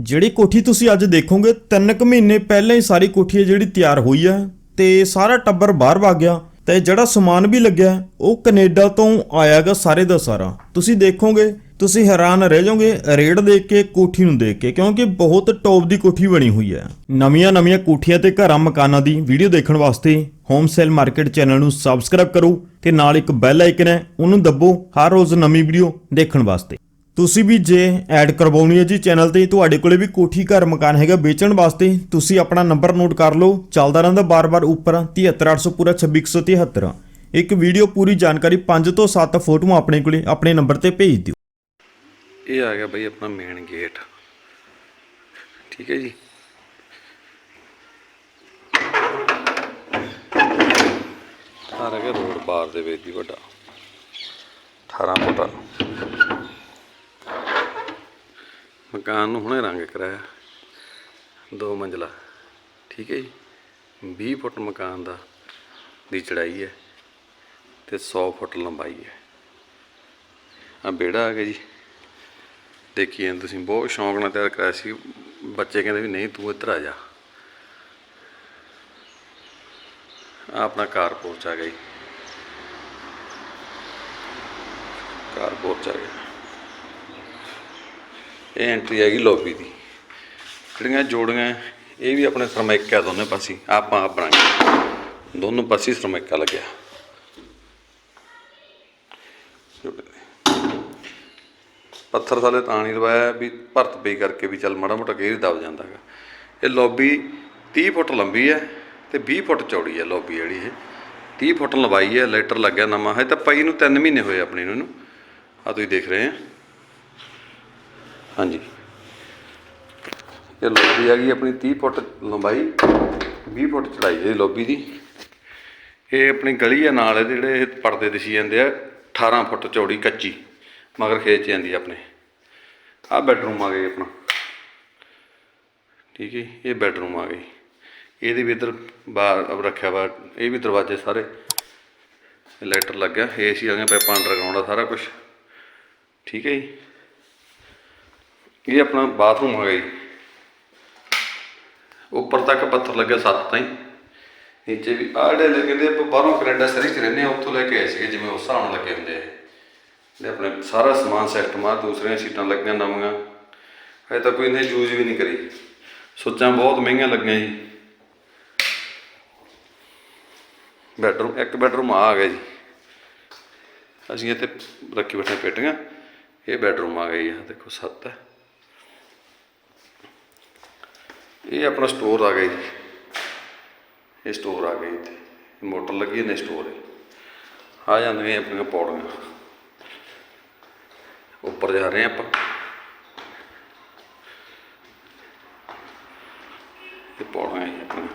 ਜਿਹੜੀ ਕੋਠੀ ਤੁਸੀਂ ਅੱਜ ਦੇਖੋਗੇ, ਤਿੰਨ ਕੁ ਮਹੀਨੇ ਪਹਿਲਾਂ ਹੀ ਸਾਰੀ ਕੋਠੀ ਹੈ ਜਿਹੜੀ ਤਿਆਰ ਹੋਈ ਹੈ ਤੇ ਸਾਰਾ ਟੱਬਰ ਬਾਹਰ ਵਗ ਗਿਆ ਤੇ ਜਿਹੜਾ ਸਮਾਨ ਵੀ ਲੱਗਿਆ, ਉਹ ਕੈਨੇਡਾ ਤੋਂ ਆਇਆਗਾ ਸਾਰੇ ਦਾ ਸਾਰਾ। ਤੁਸੀਂ ਦੇਖੋਗੇ, ਤੁਸੀਂ ਹੈਰਾਨ ਰਹਿ ਜਾਓਗੇ ਰੇਟ ਦੇਖ ਕੇ, ਕੋਠੀ ਨੂੰ ਦੇਖ ਕੇ, ਕਿਉਂਕਿ ਬਹੁਤ ਟੌਪ ਦੀ ਕੋਠੀ ਬਣੀ ਹੋਈ ਹੈ। ਨਵੀਆਂ ਨਵੀਆਂ ਕੋਠੀਆਂ ਤੇ ਘਰਾਂ ਮਕਾਨਾਂ ਦੀ ਵੀਡੀਓ ਦੇਖਣ ਵਾਸਤੇ ਹੋਮ ਸੇਲ ਮਾਰਕੀਟ ਚੈਨਲ ਨੂੰ ਸਬਸਕ੍ਰਾਈਬ ਕਰੋ ਤੇ ਨਾਲ ਇੱਕ ਬੈਲ ਆਈਕਨ ਹੈ, ਉਹਨੂੰ ਦੱਬੋ ਹਰ ਰੋਜ਼ ਨਵੀਂ ਵੀਡੀਓ ਦੇਖਣ ਵਾਸਤੇ। ਤੁਸੀਂ ਵੀ ਜੇ ਐਡ ਕਰਵਾਉਣੀ ਹੈ ਜੀ ਚੈਨਲ ਤੇ, ਤੁਹਾਡੇ ਕੋਲੇ ਵੀ ਕੋਠੀ ਘਰ ਮਕਾਨ ਹੈਗਾ ਵੇਚਣ ਵਾਸਤੇ, ਤੁਸੀਂ ਆਪਣਾ ਨੰਬਰ ਨੋਟ ਕਰ ਲਓ। ਚੱਲਦਾ ਰਹਿੰਦਾ ਬਾਰ-ਬਾਰ ਉੱਪਰ 73800 ਪੂਰਾ 26173 ਇੱਕ ਵੀਡੀਓ ਪੂਰੀ ਜਾਣਕਾਰੀ 5 ਤੋਂ 7 ਫੋਟੋਆਂ ਆਪਣੇ ਕੋਲੇ, ਆਪਣੇ ਨੰਬਰ ਤੇ ਭੇਜ ਦਿਓ। ਇਹ ਆ ਗਿਆ ਬਈ ਆਪਣਾ ਮੇਨ ਗੇਟ ਠੀਕ ਹੈ ਜੀ। ਆ ਰਹਿ ਰੋਡ ਬਾਰ ਦੇ ਵਿੱਚ ਦੀ ਵੱਡਾ। 18 ਫੁੱਟ ਮਕਾਨ ਨੂੰ ਹੁਣੇ ਰੰਗ ਕਰਾਇਆ। ਦੋ ਮੰਜ਼ਲਾ। ਠੀਕ ਹੈ ਜੀ। 20 ਫੁੱਟ ਮਕਾਨ ਦਾ ਦੀ ਚੜਾਈ ਹੈ ਤੇ 100 ਫੁੱਟ ਲੰਬਾਈ ਹੈ। ਆ ਬੇੜਾ ਆ ਗਿਆ ਜੀ। ਦੇਖੀਏ ਤੁਸੀਂ, ਬਹੁਤ ਸ਼ੌਂਕ ਨਾਲ ਤਿਆਰ ਕਰਾਇਆ ਸੀ। ਬੱਚੇ ਕਹਿੰਦੇ ਵੀ ਨਹੀਂ, ਤੂੰ ਇੱਧਰ ਆ ਜਾ। ਆ ਆਪਣਾ ਕਾਰ ਪੋਰਚ ਆ ਗਿਆ ਜੀ। ਕਾਰ ਪੋਰਚ ਆ ਗਿਆ। ਇਹ ਐਂਟਰੀ ਹੈਗੀ ਲੌਬੀ ਦੀ। ਜਿਹੜੀਆਂ ਜੋੜੀਆਂ, ਇਹ ਵੀ ਆਪਣੇ ਸਰਮੈਕਾ ਦੋਨੇ ਪਾਸੇ, ਆਪਾਂ ਆਪ ਬਣਾਏ ਦੋਨੋਂ ਪਾਸੇ ਸਰਮੈਕਾ ਲੱਗਿਆ। ਜੋੜੇ ਪੱਥਰ ਥੱਲੇ ਤਾਂ ਨਹੀਂ ਲਵਾਇਆ ਵੀ ਭਰਤ ਪਈ ਕਰਕੇ ਵੀ ਚੱਲ ਮਾੜਾ ਮੋਟਾ ਗੇਰ ਦਬ ਜਾਂਦਾ ਹੈਗਾ। ਇਹ ਲੌਬੀ 30 ਫੁੱਟ ਲੰਬੀ ਹੈ ਤੇ 20 ਫੁੱਟ ਚੌੜੀ ਹੈ ਲੌਬੀ ਜਿਹੜੀ ਇਹ। 30 ਫੁੱਟ ਲੰਬਾਈ ਹੈ ਲੈਟਰ ਲੱਗਿਆ ਨਵਾਂ। ਹੈ ਤਾਂ ਪਈ ਨੂੰ 3 ਮਹੀਨੇ ਹੋਏ ਆਪਣੀ ਨੂੰ ਇਹਨੂੰ। ਆ ਤੁਸੀਂ ਦੇਖ ਰਹੇ ਆ। ਹਾਂਜੀ। ਇਹ ਲੌਬੀ ਹੈਗੀ ਆਪਣੀ 30 ਫੁੱਟ ਲੰਬਾਈ 20 ਫੁੱਟ ਚੜਾਈ ਹੈ ਲੋਬੀ ਦੀ। ਇਹ ਆਪਣੀ ਗਲੀ ਆ ਨਾਲ ਇਹਦੇ ਜਿਹੜੇ ਇਹ ਪਰਦੇ ਦਿਸੀ ਜਾਂਦੇ ਆ 18 ਫੁੱਟ ਚੌੜੀ ਕੱਚੀ, ਮਗਰ ਖੇਚ ਜਾਂਦੀ ਆਪਣੇ। ਆਹ ਬੈਡਰੂਮ ਆ ਗਈ ਆਪਣਾ। ਠੀਕ ਹੈ ਇਹ ਬੈਡਰੂਮ ਆ ਗਈ ਇਹਦੇ ਵੀ ਇੱਧਰ ਬਾਹਰ ਰੱਖਿਆ ਵਾ, ਇਹ ਵੀ ਦਰਵਾਜ਼ੇ ਸਾਰੇ। ਲੈਟਰ ਲੱਗਿਆ, ਏਸੀ ਆ ਗਿਆ ਪਾਈਪਾਂ ਅੰਡਰਗਰਾਉਂਡ ਆ ਸਾਰਾ ਕੁਝ ਠੀਕ ਹੈ ਜੀ। ਇਹ ਆਪਣਾ ਬਾਥਰੂਮ ਹੈਗਾ ਜੀ। ਉੱਪਰ ਤੱਕ ਪੱਥਰ ਲੱਗਿਆ ਸੱਤ ਤਾਈਂ ਨੀਚੇ ਵੀ ਆਹ ਜਿਹੜੇ ਕਹਿੰਦੇ ਆਪਾਂ ਬਾਹਰੋਂ ਕੈਨੇਡਾ ਸਰੀ ਚ ਰਹਿੰਦੇ ਆ ਉੱਥੋਂ ਲੈ ਕੇ ਆਏ ਸੀਗੇ, ਜਿਵੇਂ ਉਸ ਹਿਸਾਬ ਨਾਲ ਲੱਗੇ ਹੁੰਦੇ ਆ। ਤੇ ਆਪਣੇ ਸਾਰਾ ਸਮਾਨ ਸਿਸਟਮ ਆ ਦੂਸਰੀਆਂ ਸੀਟਾਂ ਲੱਗੀਆਂ ਨਵੀਆਂ। ਹਜੇ ਤਾਂ ਕੋਈ ਇਹਨੇ ਯੂਜ਼ ਵੀ ਨਹੀਂ ਕਰੀ। ਸੋਚਾਂ ਬਹੁਤ ਮਹਿੰਗੀਆਂ ਲੱਗੀਆਂ ਜੀ। ਬੈਡਰੂਮ ਇੱਕ ਬੈਡਰੂਮ ਆ ਗਿਆ ਜੀ। ਅਸੀਂ ਇੱਥੇ ਰੱਖੀ ਬੈਠੇ ਪੇਟੀਆਂ। ਇਹ ਬੈਡਰੂਮ ਆ ਗਿਆ ਜੀ, ਆਹ ਦੇਖੋ ਸੱਤ ਹੈ। ਇਹ ਆਪਣਾ ਸਟੋਰ ਆ ਗਿਆ ਜੀ। ਇਹ ਸਟੋਰ ਆ ਗਿਆ ਜੀ ਇੱਥੇ। ਮੋਟਰ ਲੱਗੀ ਨੇ ਸਟੋਰ ਹੈ ਆ ਜਾਂਦੀਆਂ ਆਪਣੀਆਂ ਪੌੜੀਆਂ ਉੱਪਰ ਜਾ ਰਹੇ ਹਾਂ ਆਪਾਂ। ਇਹ ਪੌੜੀਆਂ ਜੀ ਆਪਣਾ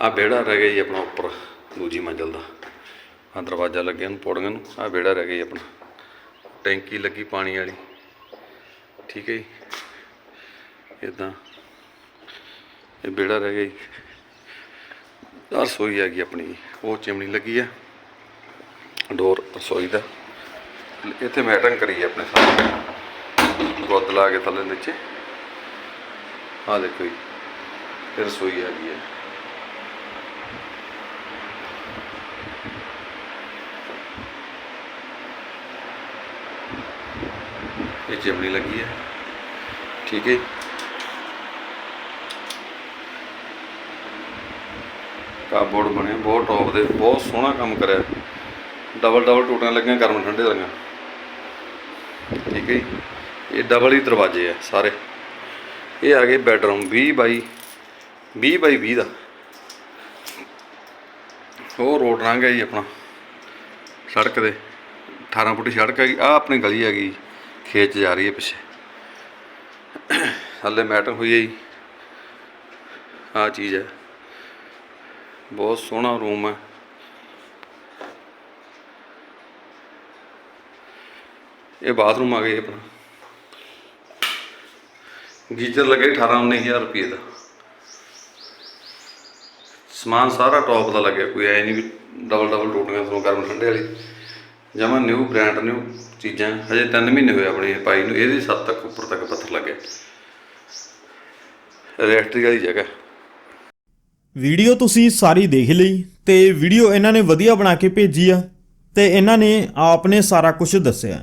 ਆ ਬੇੜਾ ਰਹਿ ਗਿਆ ਜੀ ਆਪਣਾ ਉੱਪਰ, ਦੂਜੀ ਮੰਜ਼ਲ ਦਾ। ਆ ਦਰਵਾਜ਼ਾ ਲੱਗਿਆ ਨੂੰ ਪੌੜੀਆਂ ਨੂੰ। ਆ ਬੇੜਾ ਰਹਿ ਗਿਆ ਜੀ ਆਪਣਾ। ਟੈਂਕੀ ਲੱਗੀ ਪਾਣੀ ਵਾਲੀ। ਠੀਕ ਹੈ ਜੀ। ਇਦਾਂ ਇਹ ਬੇੜਾ ਰਹਿ ਗਿਆ ਜੀ। ਰਸੋਈ ਆ ਗਈ ਆਪਣੀ। ਉਹ ਚਿਮਣੀ ਲੱਗੀ ਆ। ਡੋਰ ਰਸੋਈ ਦਾ। ਇੱਥੇ ਮੈਟਿੰਗ ਕਰੀ ਹੈ ਆਪਣੇ ਸਾਹਮਣੇ। ਗੁੱਦ ਲਾ ਕੇ ਥੱਲੇ ਨੀਚੇ ਆ ਦੇਖੋ ਜੀ। ਇਹ ਰਸੋਈ ਆ। ਗਈ ਹੈ ਇਹ ਚਿਮਣੀ ਲੱਗੀ ਹੈ ਠੀਕ ਹੈ ਕਾਪ ਬੋਰਡ ਬਣੇ, ਬਹੁਤ ਟੌਪ ਦੇ, ਬਹੁਤ ਸੋਹਣਾ ਕੰਮ ਕਰਿਆ। ਡਬਲ ਡਬਲ ਟੂਟੀਆਂ ਲੱਗੀਆਂ, ਗਰਮ ਠੰਡੇ ਲੱਗੀਆਂ। ਠੀਕ ਹੈ ਜੀ। ਇਹ ਡਬਲ ਹੀ ਦਰਵਾਜ਼ੇ ਆ ਸਾਰੇ। ਇਹ ਆ ਗਏ ਬੈਡਰੂਮ 20 ਬਾਈ 20 ਬਾਈ 20 ਦਾ। ਉਹ ਰੋਡ ਰੰਗ ਹੈ ਜੀ ਆਪਣਾ, ਸੜਕ ਦੇ। 18 ਫੁੱਟ ਸੜਕ ਹੈਗੀ ਆ ਆਪਣੀ ਗਲੀ ਹੈਗੀ ਖੇਚ ਜਾ ਰਹੀ ਹੈ ਪਿੱਛੇ। ਥੱਲੇ ਮੈਟਿੰਗ ਹੋਈ ਹੈ ਜੀ। ਆ ਚੀਜ਼ ਹੈ। ਬਹੁਤ ਸੋਹਣਾ ਰੂਮ ਹੈ। ਇਹ ਬਾਥਰੂਮ ਆ ਗਿਆ ਆਪਣਾ। ਗੀਜ਼ਰ ਲੱਗੇ 18 19000 ਰੁਪਏ ਦਾ। ਸਮਾਨ ਸਾਰਾ ਟੌਪ ਦਾ ਲੱਗਿਆ, ਕੋਈ ਐ ਨਹੀਂ ਵੀ ਡਬਲ ਡਬਲ ਟੋਟੀਆਂ ਤੋਂ ਗਰਮ ਠੰਡੇ ਵਾਲੀ। ਜਮਾ ਨਿਊ ਬ੍ਰਾਂਡ ਨਿਊ ਚੀਜ਼ਾਂ, ਹਜੇ 3 ਮਹੀਨੇ ਹੋਏ ਆਪਣੇ ਪਾਈ ਨੂੰ, ਇਹਦੇ 7 ਤੱਕ ਉੱਪਰ ਤੱਕ ਪੱਥਰ ਲੱਗਿਆ ਰਜਿਸਟਰੀ ਵਾਲੀ ਜਗ੍ਹਾ। ਵੀਡੀਓ ਤੁਸੀਂ ਸਾਰੀ ਦੇਖ ਲਈ ਤੇ ਵੀਡੀਓ ਇਹਨਾਂ ਨੇ ਵਧੀਆ ਬਣਾ ਕੇ ਭੇਜੀ ਆ ਤੇ ਇਹਨਾਂ ਨੇ ਆਪ ਨੇ ਸਾਰਾ ਕੁਝ ਦੱਸਿਆ।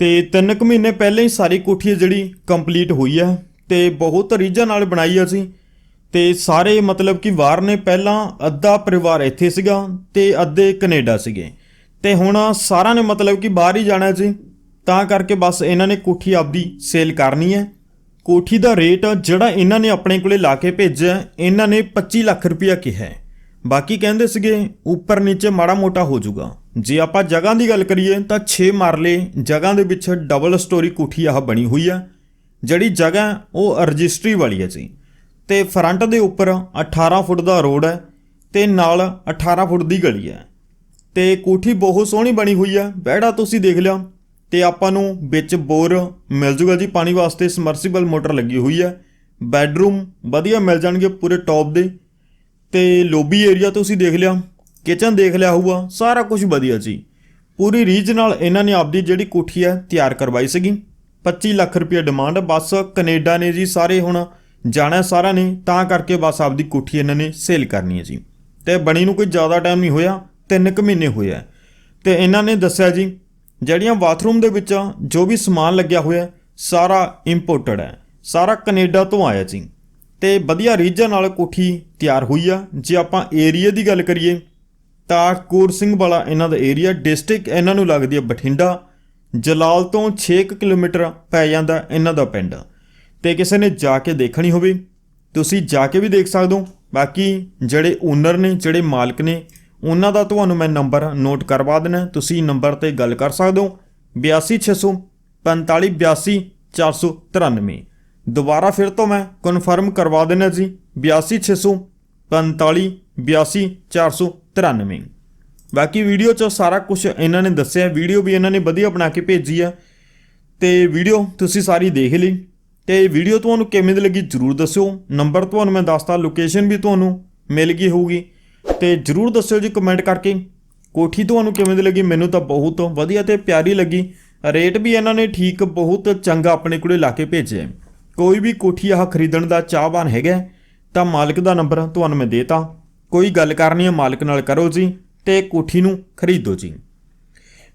ਤੇ 3 ਕੁ ਮਹੀਨੇ ਪਹਿਲਾਂ ਹੀ ਸਾਰੀ ਕੋਠੀ ਜਿਹੜੀ ਕੰਪਲੀਟ ਹੋਈ ਆ ਤੇ ਬਹੁਤ ਰੀਝਾਂ ਨਾਲ ਬਣਾਈ ਆ ਅਸੀਂ। ਤੇ ਸਾਰੇ ਮਤਲਬ ਕਿ ਵਾਰ ਨੇ ਪਹਿਲਾਂ ਅੱਧਾ ਪਰਿਵਾਰ ਇੱਥੇ ਸੀਗਾ ਤੇ ਅੱਧੇ ਕੈਨੇਡਾ ਸੀਗੇ। ਤੇ ਹੁਣ ਸਾਰਿਆਂ ਨੇ ਮਤਲਬ ਕਿ ਬਾਹਰ ਹੀ ਜਾਣਾ ਸੀ ਤਾਂ ਕਰਕੇ ਬਸ ਇਹਨਾਂ ਨੇ ਕੋਠੀ ਆਪਦੀ ਸੇਲ ਕਰਨੀ ਹੈ। ਕੋਠੀ ਦਾ ਰੇਟ ਜਿਹੜਾ ਇਹਨਾਂ ਨੇ ਆਪਣੇ ਕੋਲੇ ਲਾ ਕੇ ਭੇਜਿਆ, ਇਹਨਾਂ ਨੇ 25 ਲੱਖ ਰੁਪਇਆ ਕਿਹਾ ਹੈ। ਬਾਕੀ ਕਹਿੰਦੇ ਸੀਗੇ, ਉੱਪਰ ਨੀਚੇ ਮਾੜਾ ਮੋਟਾ ਹੋ ਜਾਊਗਾ। ਜੇ ਆਪਾਂ ਜਗ੍ਹਾ ਦੀ ਗੱਲ ਕਰੀਏ ਤਾਂ 6 ਮਰਲੇ ਜਗ੍ਹਾ ਦੇ ਵਿੱਚ ਡਬਲ ਸਟੋਰੀ ਕੋਠੀ ਆਹ ਬਣੀ ਹੋਈ ਆ। ਜਿਹੜੀ ਜਗ੍ਹਾ ਉਹ ਰਜਿਸਟਰੀ ਵਾਲੀ ਹੈ ਜੀ। ਤੇ ਫਰੰਟ ਦੇ ਉੱਪਰ 18 ਫੁੱਟ ਦਾ ਰੋਡ ਹੈ ਤੇ ਨਾਲ 18 ਫੁੱਟ ਦੀ ਗਲੀ ਹੈ। ਤੇ ਕੋਠੀ ਬਹੁਤ ਸੋਹਣੀ ਬਣੀ ਹੋਈ ਆ। ਬਹਿੜਾ ਤੁਸੀਂ ਦੇਖ ਲਿਆ। ਤੇ ਆਪਾਂ ਨੂੰ ਵਿੱਚ ਬੋਰ ਮਿਲ ਜੂਗਾ ਜੀ, ਪਾਣੀ ਵਾਸਤੇ ਸਮਰਸੀਬਲ ਮੋਟਰ ਲੱਗੀ ਹੋਈ ਹੈ। ਬੈੱਡਰੂਮ ਵਧੀਆ ਮਿਲ ਜਾਣਗੇ ਪੂਰੇ ਟੌਪ ਦੇ। ਤੇ ਲੋਬੀ ਏਰੀਆ ਤੁਸੀਂ ਦੇਖ ਲਿਆ ਕਿਚਨ ਦੇਖ ਲਿਆ ਹੋਊਗਾ, ਸਾਰਾ ਕੁਝ ਵਧੀਆ ਜੀ। ਪੂਰੀ ਰੀਜ ਨਾਲ ਇਹਨਾਂ ਨੇ ਆਪਦੀ ਜਿਹੜੀ ਕੋਠੀ ਹੈ ਤਿਆਰ ਕਰਵਾਈ ਸੀਗੀ। 25 ਲੱਖ ਰੁਪਏ ਡਿਮਾਂਡ ਬਸ ਕੈਨੇਡਾ ਨੇ ਜੀ ਸਾਰੇ ਹੁਣ ਜਾਣਾ ਸਾਰਾ ਨੇ, ਤਾਂ ਕਰਕੇ ਬਸ ਆਪਦੀ ਕੋਠੀ ਇਹਨਾਂ ਨੇ ਸੇਲ ਕਰਨੀ ਹੈ ਜੀ। ਤੇ ਬਣੀ ਨੂੰ ਕੋਈ ਜ਼ਿਆਦਾ ਟਾਈਮ ਨਹੀਂ ਹੋਇਆ, ਤਿੰਨ ਕੁ ਮਹੀਨੇ ਹੋਇਆ ਆ। ਤੇ ਇਹਨਾਂ ਨੇ ਦੱਸਿਆ ਜੀ ਜਿਹੜੀਆਂ ਬਾਥਰੂਮ ਦੇ ਵਿੱਚ ਜੋ ਵੀ ਸਮਾਨ ਲੱਗਿਆ ਹੋਇਆ ਸਾਰਾ ਇੰਪੋਰਟਡ ਹੈ। ਸਾਰਾ ਕੈਨੇਡਾ ਤੋਂ ਆਇਆ ਜੀ। ਤੇ ਵਧੀਆ ਰੀਜਨ ਨਾਲ ਕੋਠੀ ਤਿਆਰ ਹੋਈ ਆ। ਜੇ ਆਪਾਂ ਏਰੀਆ ਦੀ ਗੱਲ ਕਰੀਏ, ਤਾਂ ਕੂਰ ਸਿੰਘ ਵਾਲਾ ਇਹਨਾਂ ਦਾ ਏਰੀਆ ਡਿਸਟ੍ਰਿਕਟ ਇਹਨਾਂ ਨੂੰ ਲੱਗਦੀ ਹੈ ਬਠਿੰਡਾ। ਜਲਾਲ ਤੋਂ 6 ਕੁ ਕਿਲੋਮੀਟਰ ਪੈ ਜਾਂਦਾ ਇਹਨਾਂ ਦਾ ਪਿੰਡ। ਤੇ ਕਿਸੇ ਨੇ ਜਾ ਕੇ ਦੇਖਣੀ ਹੋਵੇ, ਤੁਸੀਂ ਜਾ ਕੇ ਵੀ ਦੇਖ ਸਕਦੇ ਹੋ। ਬਾਕੀ ਜਿਹੜੇ ਓਨਰ ਨੇ, ਜਿਹੜੇ ਮਾਲਕ ਨੇ ਉਹਨਾਂ ਦਾ ਤੁਹਾਨੂੰ ਮੈਂ ਨੰਬਰ ਨੋਟ ਕਰਵਾ ਦਿੰਦਾ ਤੁਸੀਂ ਨੰਬਰ ਤੇ ਗੱਲ ਕਰ ਸਕਦੇ ਹੋ। 82600 4582 493 ਦੁਬਾਰਾ ਫਿਰ ਤੋਂ ਮੈਂ ਕਨਫਰਮ ਕਰਵਾ ਦਿੰਦਾ ਜੀ 82600 45 82 493 ਬਾਕੀ ਵੀਡੀਓ 'ਚ ਸਾਰਾ ਕੁਝ ਇਹਨਾਂ ਨੇ ਦੱਸਿਆ ਵੀਡੀਓ ਵੀ ਇਹਨਾਂ ਨੇ ਵਧੀਆ ਬਣਾ ਕੇ ਭੇਜੀ ਆ। ਤੇ ਵੀਡੀਓ ਤੁਸੀਂ ਸਾਰੀ ਦੇਖ ਲਈ। ਤੇ ਵੀਡੀਓ ਤੁਹਾਨੂੰ ਕਿਵੇਂ ਦੀ ਲੱਗੀ ਜਰੂਰ ਦੱਸਿਓ। ਨੰਬਰ ਤੁਹਾਨੂੰ ਮੈਂ ਦੱਸਤਾ ਲੋਕੇਸ਼ਨ ਵੀ ਤੁਹਾਨੂੰ ਮਿਲ ਗਈ ਹੋਊਗੀ। ਤੇ ਜਰੂਰ ਦੱਸਿਓ ਜੀ ਕਮੈਂਟ ਕਰਕੇ। ਕੋਠੀ ਤੁਹਾਨੂੰ ਕਿਵੇਂ ਦੀ ਲੱਗੀ? ਮੈਨੂੰ ਤਾਂ ਬਹੁਤ ਵਧੀਆ ਤੇ ਪਿਆਰੀ ਲੱਗੀ। ਰੇਟ ਵੀ ਇਹਨਾਂ ਨੇ ਠੀਕ, ਬਹੁਤ ਚੰਗਾ ਆਪਣੇ ਕੋਲੇ ਲਾ ਕੇ ਭੇਜਿਆ। ਕੋਈ ਵੀ ਕੋਠੀ ਆਹ ਖਰੀਦਣ ਦਾ ਚਾਹਵਾਨ ਹੈਗਾ ਤਾਂ ਮਾਲਕ ਦਾ ਨੰਬਰ ਤੁਹਾਨੂੰ ਮੈਂ ਦੇਤਾ। ਕੋਈ ਗੱਲ ਕਰਨੀ ਹੈ, ਮਾਲਕ ਨਾਲ ਕਰੋ ਜੀ ਤੇ ਕੋਠੀ ਨੂੰ ਖਰੀਦੋ ਜੀ।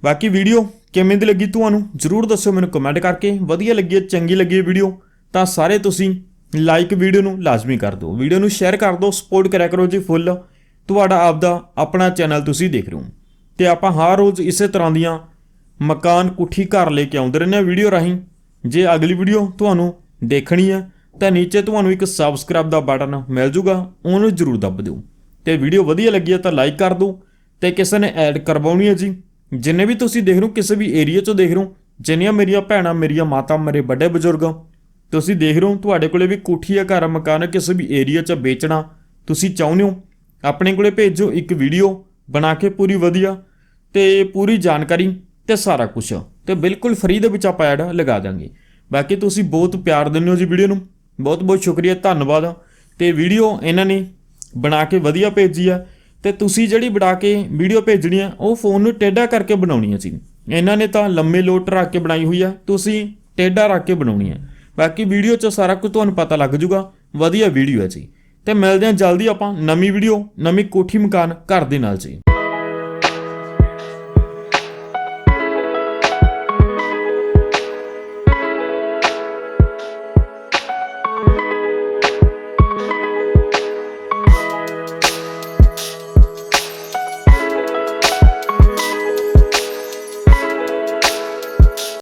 ਬਾਕੀ ਵੀਡੀਓ ਕਿਵੇਂ ਦੀ ਲੱਗੀ ਤੁਹਾਨੂੰ? ਜਰੂਰ ਦੱਸਿਓ ਮੈਨੂੰ ਕਮੈਂਟ ਕਰਕੇ। ਵਧੀਆ ਲੱਗੀ ਹੈ, ਚੰਗੀ ਲੱਗੀ ਵੀਡੀਓ, ਤਾਂ ਸਾਰੇ ਤੁਸੀਂ ਲਾਈਕ ਵੀਡੀਓ ਨੂੰ ਲਾਜ਼ਮੀ ਕਰ ਦਿਓ। ਵੀਡੀਓ ਨੂੰ ਸ਼ੇਅਰ ਕਰ ਦਿਓ ਸਪੋਰਟ ਕਰਿਆ ਕਰੋ ਜੀ ਫੁੱਲ ਤੁਹਾਡਾ ਆਪਦਾ ਆਪਣਾ ਚੈਨਲ ਤੁਸੀਂ ਦੇਖ ਰਹੇ ਹੋ। ਤੇ ਆਪਾਂ ਹਰ ਰੋਜ਼ ਇਸੇ ਤਰ੍ਹਾਂ ਦੀਆਂ ਮਕਾਨ ਕੁੱਠੀ ਘਰ ਲੈ ਕੇ ਆਉਂਦੇ ਰਹਿੰਦੇ ਹਾਂ ਵੀਡੀਓ ਰਾਹੀਂ। ਜੇ ਅਗਲੀ ਵੀਡੀਓ ਤੁਹਾਨੂੰ ਦੇਖਣੀ ਹੈ ਤਾਂ ਨੀਚੇ ਤੁਹਾਨੂੰ ਇੱਕ ਸਬਸਕ੍ਰਾਈਬ ਦਾ ਬਟਨ ਮਿਲ ਜੂਗਾ ਉਹਨੂੰ ਜਰੂਰ ਦੱਬ ਦਿਓ। ਤੇ ਵੀਡੀਓ ਵਧੀਆ ਲੱਗੀ ਹੈ ਤਾਂ ਲਾਈਕ ਕਰ ਦਿਓ ਤੇ ਕਿਸੇ ਨੇ ਐਡ ਕਰਵਾਉਣੀ ਹੈ ਜੀ। ਜਿੰਨੇ ਵੀ ਤੁਸੀਂ ਦੇਖ ਰਹੇ ਹੋ ਕਿਸੇ ਵੀ ਏਰੀਆ 'ਚੋਂ ਦੇਖ ਰਹੇ ਹੋ ਜਿੰਨੀਆਂ ਮੇਰੀਆਂ ਭੈਣਾਂ ਮੇਰੀਆਂ ਮਾਤਾ ਮੇਰੇ ਵੱਡੇ ਬਜ਼ੁਰਗ ਤੁਸੀਂ ਦੇਖ ਰਹੇ ਹੋ ਤੁਹਾਡੇ ਕੋਲੇ ਵੀ ਕੋਠੀ ਹੈ ਘਰ ਮਕਾਨ ਹੈ, ਕਿਸੇ ਵੀ ਏਰੀਆ 'ਚ ਵੇਚਣਾ ਤੁਸੀਂ ਚਾਹੁੰਦੇ ਹੋ ਆਪਣੇ ਕੋਲੇ ਭੇਜੋ ਇੱਕ ਵੀਡੀਓ ਬਣਾ ਕੇ ਪੂਰੀ ਵਧੀਆ ਤੇ ਪੂਰੀ ਜਾਣਕਾਰੀ ਤੇ ਸਾਰਾ ਕੁਝ ਤੇ ਬਿਲਕੁਲ ਫ੍ਰੀ ਦੇ ਵਿੱਚ ਆਪਾਂ ਐਡ ਲਗਾ ਦਾਂਗੇ। ਬਾਕੀ ਤੁਸੀਂ ਬਹੁਤ ਪਿਆਰ ਦਿੰਦੇ ਹੋ ਜੀ ਵੀਡੀਓ ਨੂੰ। ਬਹੁਤ ਬਹੁਤ ਸ਼ੁਕਰੀਆ, ਧੰਨਵਾਦ। ਤੇ ਵੀਡੀਓ ਇਹਨਾਂ ਨੇ ਬਣਾ ਕੇ ਵਧੀਆ ਭੇਜੀ ਆ। ਤੇ ਤੁਸੀਂ ਜਿਹੜੀ ਬਣਾ ਕੇ ਵੀਡੀਓ ਭੇਜਣੀ ਆ, ਉਹ ਫੋਨ ਨੂੰ ਟੇਢਾ ਕਰਕੇ ਬਣਾਉਣੀ ਆ ਜੀ। ਇਹਨਾਂ ਨੇ ਤਾਂ ਲੰਮੇ ਲੋਟ ਰੱਖ ਕੇ ਬਣਾਈ ਹੋਈ ਆ। ਤੁਸੀਂ ਟੇਢਾ ਰੱਖ ਕੇ ਬਣਾਉਣੀ ਆ। ਬਾਕੀ ਵੀਡੀਓ 'ਚ ਸਾਰਾ ਕੁਝ ਤੁਹਾਨੂੰ ਪਤਾ ਲੱਗ ਜਾਊਗਾ। ਵਧੀਆ ਵੀਡੀਓ ਹੈ ਜੀ। ਤੇ ਮਿਲਦੇ ਹਾਂ ਜਲਦੀ ਆਪਾਂ ਨਵੀਂ ਵੀਡੀਓ ਨਵੀਂ ਕੋਠੀ ਮਕਾਨ ਘਰ ਦੇ ਨਾਲ ਜੀ।